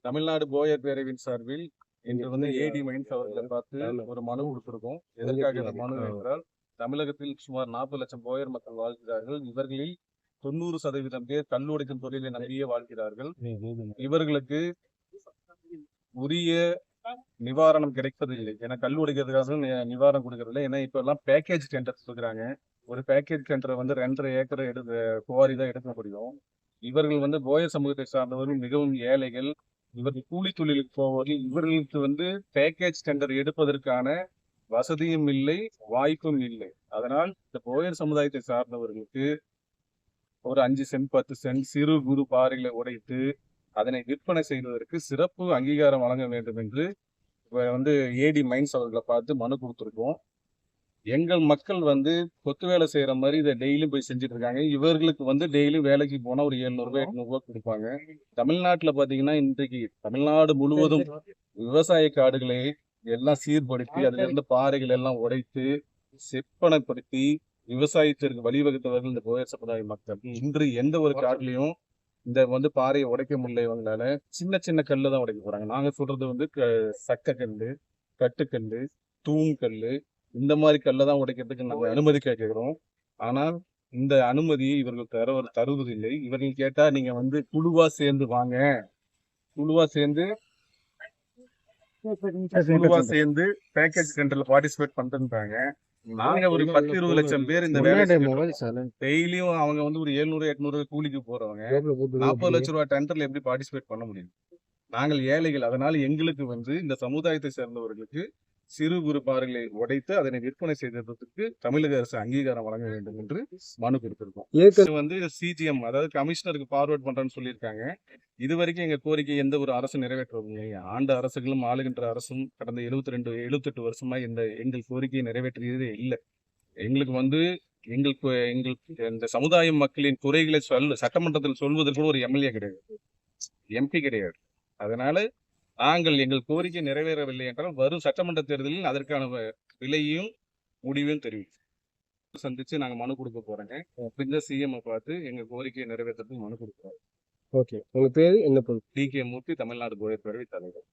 Tamil Nadu Boer பேரவையின் சார்பில் இன்று வந்து ஏடி மைன்ஸ் அவர்களை பார்த்து ஒரு மனு கொடுத்திருக்கோம். எதற்காக இந்த மனு என்றால் தமிழகத்தில் சுமார் நாற்பது லட்சம் போயர் மக்கள் வாழ்கிறார்கள். இவர்களில் தொண்ணூறு சதவீதம் பேர் கல்லுடைக்கும் தொழிலை நம்பியே வாழ்கிறார்கள். இவர்களுக்கு உரிய நிவாரணம் கிடைப்பதில்லை. ஏன்னா கல் உடைக்கிறதுக்காக நி- நிவாரணம் கொடுக்கறதில்லை. ஏன்னா இப்ப எல்லாம் பேக்கேஜ் டெண்டர் கொடுக்குறாங்க ஒரு பேக்கேஜ் டெண்டரை வந்து ரெண்டரை ஏக்கர் எடுத்து குவாரி தான் எடுக்க முடியும். இவர்கள் வந்து போயர் சமூகத்தை சார்ந்தவர்கள் மிகவும் ஏழைகள். இவர்கள் கூலி தொழிலுக்கு போவர்கள் இவர்களுக்கு வந்து பேக்கேஜ் டெண்டர் எடுப்பதற்கான வசதியும் இல்லை வாய்ப்பும் இல்லை. அதனால் இந்த போயர் சமுதாயத்தை சார்ந்தவர்களுக்கு ஒரு அஞ்சு சென்ட் பத்து சென்ட் சிறு குறு பாறைகளை உடைத்து அதனை விற்பனை செய்வதற்கு சிறப்பு அங்கீகாரம் வழங்க வேண்டும் என்று இப்போ வந்து ஏடி மைன்ஸ் அவர்களை பார்த்து மனு கொடுத்துருக்கோம். எங்கள் மக்கள் வந்து கொத்து வேலை செய்யற மாதிரி இதை டெய்லியும் போய் செஞ்சுட்டு இருக்காங்க இவர்களுக்கு வந்து டெய்லியும் வேலைக்கு போனா ஒரு எழுநூறுபா எட்நூறுபா கொடுப்பாங்க. தமிழ்நாட்டுல பாத்தீங்கன்னா இன்றைக்கு தமிழ்நாடு முழுவதும் விவசாய காடுகளை எல்லாம் சீர்படுத்தி அதுல இருந்து பாறைகள் எல்லாம் உடைத்து செப்பனைப்படுத்தி விவசாயத்திற்கு வழிவகுத்தவர்கள் இந்த கோயர் சமுதாய மக்கள். இன்று எந்த ஒரு காட்டிலையும் இந்த வந்து பாறையை உடைக்க முடியல இவங்களால. சின்ன சின்ன கல்லு தான் உடைக்க போறாங்க. நாங்க சொல்றது வந்து க- சக்க கல்லு கட்டுக்கல்லு தூண் கல்லு இந்த மாதிரி கல்லை தான் உடைக்கிறதுக்கு நாங்க அனுமதி கேட்கிறோம். ஆனால் இந்த அனுமதியை இவர்கள் தர தருவதில்லை. இவர்கள் கேட்டா நீங்க வந்து குழுவா சேர்ந்து வாங்க. குழுவா சேர்ந்து குழுவா சேர்ந்து பேக்கேஜ் சென்டர்ல பார்ட்டிசிபேட் பண்றேன்றாங்க நாங்க ஒரு பத்து இருபது லட்சம் பேர் இந்த வேலை டெய்லியும் அவங்க வந்து ஒரு எழுநூறு எட்நூறு கூலிக்கு போறவங்க. நாற்பது லட்ச ரூபாய் டெண்டர்ல எப்படி பார்ட்டிசிபேட் பண்ண முடியும்? நாங்கள் ஏழைகள். அதனால எங்களுக்கு வந்து இந்த சமுதாயத்தை சேர்ந்தவர்களுக்கு சிறு குறு பாறைகளை உடைத்து அதனை விற்பனை செய்ததற்கு தமிழக அரசு அங்கீகாரம் வழங்க வேண்டும் என்று மனு கொடுத்திருக்கோம். இது வந்து சிஜிஎம் அதாவது கமிஷனருக்கு ஃபார்வர்ட் பண்றேன்னு சொல்லியிருக்காங்க. இது வரைக்கும் எங்க கோரிக்கை எந்த ஒரு அரசு நிறைவேற்றவில்லை ஆண்ட அரசுகளும் ஆளுகின்ற அரசும் கடந்த எழுபத்தி ரெண்டு எழுபத்தெட்டு வருஷமா இந்த எங்கள் கோரிக்கையை நிறைவேற்றியதே இல்லை. எங்களுக்கு வந்து எங்களுக்கு எங்களுக்கு இந்த சமுதாய மக்களின் குறைகளை சொல் சட்டமன்றத்தில் சொல்வதற்கு ஒரு எம்எல்ஏ கிடையாது. எம்பி கிடையாது. அதனால நாங்கள் எங்கள் கோரிக்கை நிறைவேறவில்லை என்றால் வரும் சட்டமன்ற தேர்தலில் அதற்கான விலையும் முடிவையும் தெரிவிக்கும். சந்திச்சு நாங்க மனு கொடுக்க போறோங்க. இந்த சிஎம் பார்த்து எங்க கோரிக்கையை நிறைவேற்றுறதுக்கு மனு கொடுக்குறோம். ஓகே. உங்க பேரு என்ன பொருள் டி கே மூர்த்தி தமிழ்நாடு கோயில் பேரவை தலைவர்.